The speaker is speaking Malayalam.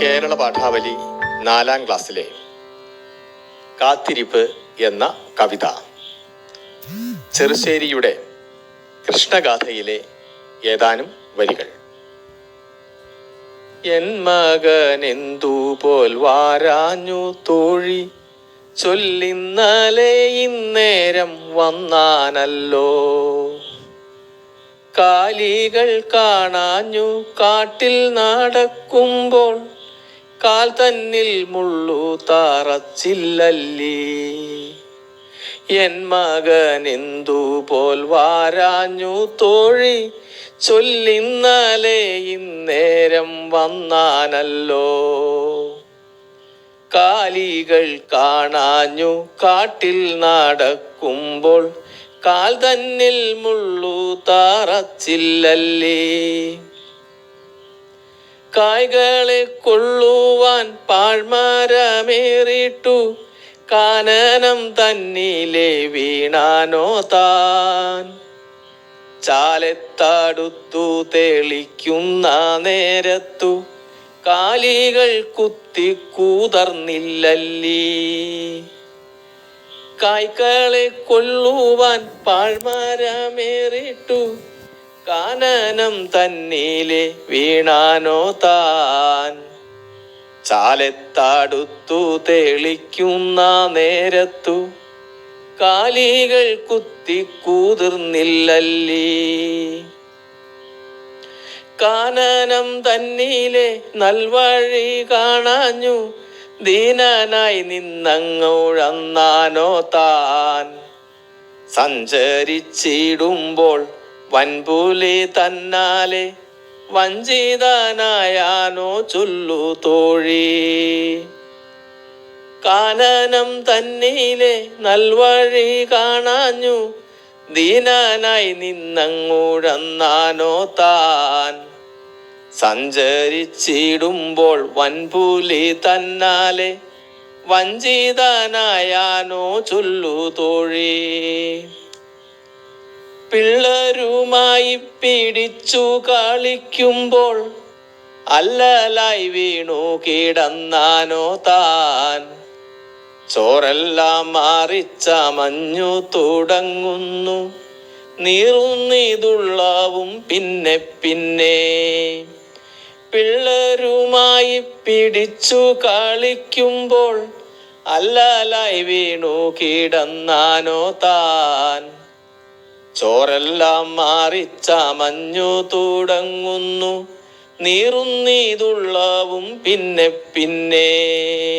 കേരള പാഠാവലി നാലാം ക്ലാസ്സിലെ കാത്തിരിപ്പ് എന്ന കവിത. ചെറുശ്ശേരിയുടെ കൃഷ്ണഗാഥയിലെ ഏതാനും വരികൾ. എൻ മകനെന്തു പോൽ വാരാഞ്ഞു തോഴി ചൊല്ലിന്നലെ ഇന്നേരം വന്നാനല്ലോ. കാലികൾ കാണാഞ്ഞു കാട്ടിൽ നടക്കുമ്പോൾ കാൽ തന്നിൽ മുള്ളു താറച്ചില്ലല്ലേ. എൻ മകൻ എന്തു പോൽ വാരാഞ്ഞു തോഴി. ചൊല്ലിന്നലെ ഇന്നേരം വന്നാനല്ലോ. കാലികൾ കാണാഞ്ഞു കാട്ടിൽ നടക്കുമ്പോൾ കാൽ തന്നിൽ മുള്ളു താറച്ചില്ലല്ലേ. കായ്കളെ കൊള്ളുവാൻ പാഴ്മരമേറിട്ടു. കാനനം തന്നിലെ വീണാനോ താൻ. ചാലത്താടുത്തു തെളിക്കുന്ന നേരത്തു കാലികൾ കുത്തി കൂതർന്നില്ലല്ലീ. കായ്ക്കളെ കൊള്ളുവാൻ പാഴ്മരമേറിട്ടു. കാനനം തന്നീലെ വീണാനോ താൻ. ചാലത്താടുത്തു തെളിക്കുന്ന നേരത്തു കാലികൾ കുത്തി കൂതിർന്നില്ലല്ലീ. കാനനം തന്നീലെ നൽവഴി കാണാഞ്ഞു ദീനനായി നിന്നങ്ങോഴന്നാനോ താൻ. സഞ്ചരിച്ചിടുമ്പോൾ വൻപുലി തന്നാലെ വഞ്ചിതനായാനോ ചൊല്ലു തോഴി. കാനനം തന്നിലെ നൽവഴി കാണാഞ്ഞു. ദീനനായി നിന്നങ്ങൂഴന്നാനോ താൻ. സഞ്ചരിച്ചിടുമ്പോൾ വൻപുലി തന്നാലെ വഞ്ചിതനായാനോ ചൊല്ലു തോഴി. പിള്ളരുമായി പിടിച്ചു കളിക്കുമ്പോൾ അല്ലലായി വീണു കിടന്നാനോ താൻ. ചോരെല്ലാം മാറിച്ച മഞ്ഞു തുടങ്ങുന്നു. നീറുന്നിതുള്ളാവും പിന്നെ പിന്നെ. പിള്ളരുമായി പിടിച്ചു കളിക്കുമ്പോൾ അല്ലലായി വീണു കിടന്നാനോ താൻ. ചോരെല്ലാം മാറിച്ച മഞ്ഞു തുടങ്ങുന്നു. നീറുന്നീതുള്ളവും പിന്നെ പിന്നെ.